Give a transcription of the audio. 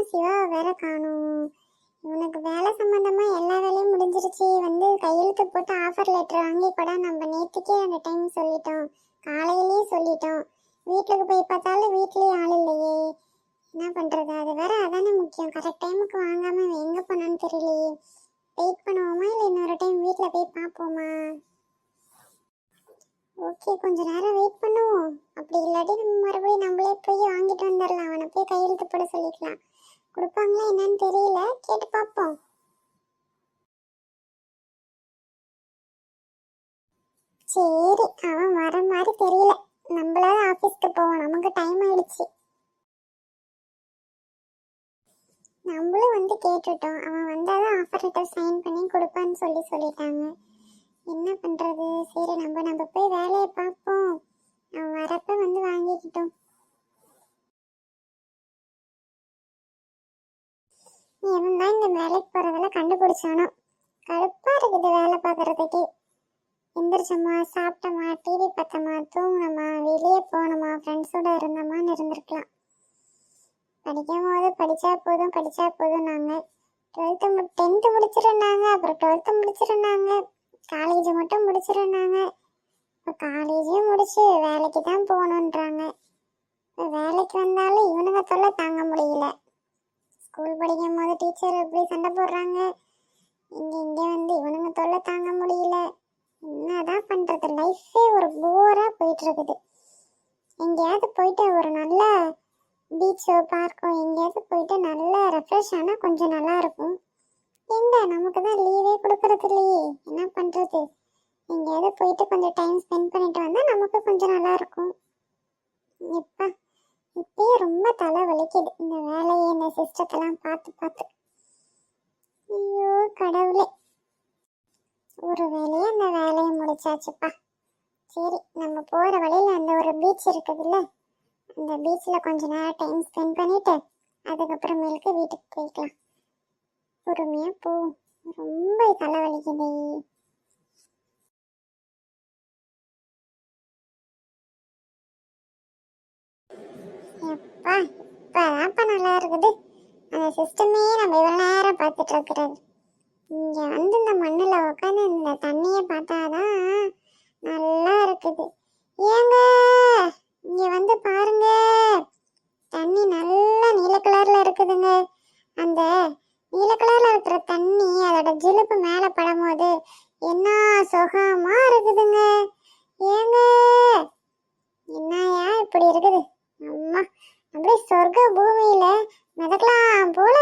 இன்னும் சிவா வேற காணும். இவனுக்கு வேலை சம்பந்தமா எல்லா வேலையும் முடிஞ்சிருச்சு. வந்து கையெழுத்து போட்டு ஆஃபர் லெட்டர் வாங்கி கூட நம்ம நேற்றுக்கே அந்த டைம் சொல்லிட்டோம். காலையிலேயே சொல்லிட்டோம். வீட்டுக்கு போய் பார்த்தாலும் வீட்லயும் ஆள் இல்லையே. என்ன பண்றது? அது வேற அதானே முக்கியம். கரெக்ட் டைமுக்கு வாங்காம எங்கே போனான்னு தெரியலையே. வெயிட் பண்ணுவோமா இல்லை இன்னொரு டைம் வீட்டில் போய் பார்ப்போமா? ஓகே கொஞ்ச நேரம் வெயிட் பண்ணுவோம். அப்படி இல்லாட்டி நம்ம மறுபடியும் நம்மளே போய் வாங்கிட்டு கையெழுத்து போட சொல்லிக்கலாம். கொடுப்பாங்களா என்னன்னு தெரியல. கேட்டு பார்ப்போம். சரி அவன் வர மாதிரி தெரியல. நம்மளால ஆஃபீஸ்க்கு போவோம் நமக்கு டைம் ஆயிடுச்சு. நம்மளும் வந்து கேட்டுட்டோம். அவன் வந்தாதான் ஆஃபர் லெட்டர் சைன் பண்ணி கொடுப்பான்னு சொல்லி சொல்லிட்டாங்க. என்ன பண்றது? சரி நம்ம நம்ம போய் வேலையை பார்ப்போம். அவன் வரப்ப வந்து வாங்கிக்கிட்டோம். இவன் தான் இந்த வேலைக்கு போறதெல்லாம் கண்டுபிடிச்சானோ? கடுப்பா இருக்குது வேலை பார்க்கறதுக்கு. எந்திரிச்சோமா சாப்பிட்டோமா டிவி பார்த்தோமா தூங்கினோமா வெளியே போனோமா ஃப்ரெண்ட்ஸோட இருந்தோமான்னு இருந்திருக்கலாம். படிக்கும் போது படித்தா போதும் படித்தா போதும் நாங்கள் டுவெல்த்து மு டென்த்து முடிச்சிருந்தாங்க அப்புறம் டுவெல்த்து முடிச்சிருந்தாங்க. காலேஜ் மட்டும் முடிச்சிருந்தாங்க. இப்போ காலேஜையும் முடிச்சு வேலைக்கு தான் போகணுன்றாங்க. இப்போ வேலைக்கு வந்தாலும் இவனுங்க தொல்லை தாங்க முடியல. ஸ்கூல் படிக்கும் போது டீச்சர் எப்படி சண்டை போடுறாங்க. இங்கே இங்கே வந்து இவனுங்க தொல்லை தாங்க முடியல. என்னதான் பண்ணுறது லைஃபே ஒரு போராக போயிட்டு இருக்குது எங்கேயாவது போயிட்டு ஒரு நல்ல பீச்சோ பார்க்கோ எங்கேயாவது போயிட்டு நல்லா ரெஃப்ரெஷ் ஆனால் கொஞ்சம் நல்லா இருக்கும். எங்க? நமக்கு தான் லீவே கொடுக்கறது இல்லையே. என்ன பண்ணுறது எங்கேயாவது போயிட்டு கொஞ்சம் டைம் ஸ்பெண்ட் பண்ணிட்டு வந்தால் நமக்கு கொஞ்சம் நல்லா இருக்கும். இப்பயே ரொம்ப தலை வலிக்குது இந்த வேலையை இந்த சிஸ்டத்தெல்லாம் பார்த்து பார்த்து. ஐயோ கடவுளே. ஒரு வேலையை அந்த வேலையை முடிச்சாச்சுப்பா. சரி நம்ம போகிற வழியில் அந்த ஒரு பீச் இருக்குதுல்ல? அந்த பீச்சில் கொஞ்ச நேரம் டைம் ஸ்பெண்ட் பண்ணிட்டு அதுக்கப்புறமேலுக்கு வீட்டுக்கு போய்க்கலாம். பொறுமையாக போ. ரொம்ப தலை வலிக்குதே எப்பா இப்பதான்ப்பா நல்லா இருக்குது? அந்த சிஸ்டமே நம்ம இவ்வளோ நேரம் பார்த்துட்டு இருக்கிறது. இங்கே வந்து இந்த மண்ணில் உட்காந்து இந்த தண்ணியை பார்த்தாதான் நல்லா இருக்குது. ஏங்க இங்க வந்து பாருங்க. தண்ணி நல்லா நீல கலர்ல இருக்குதுங்க. அந்த நீல கலர்ல இருக்கிற தண்ணி அதோட ஜிலுப்பு மேல படும்போது என்ன சுகமா இருக்குதுங்க. மிதக்கலாம் போல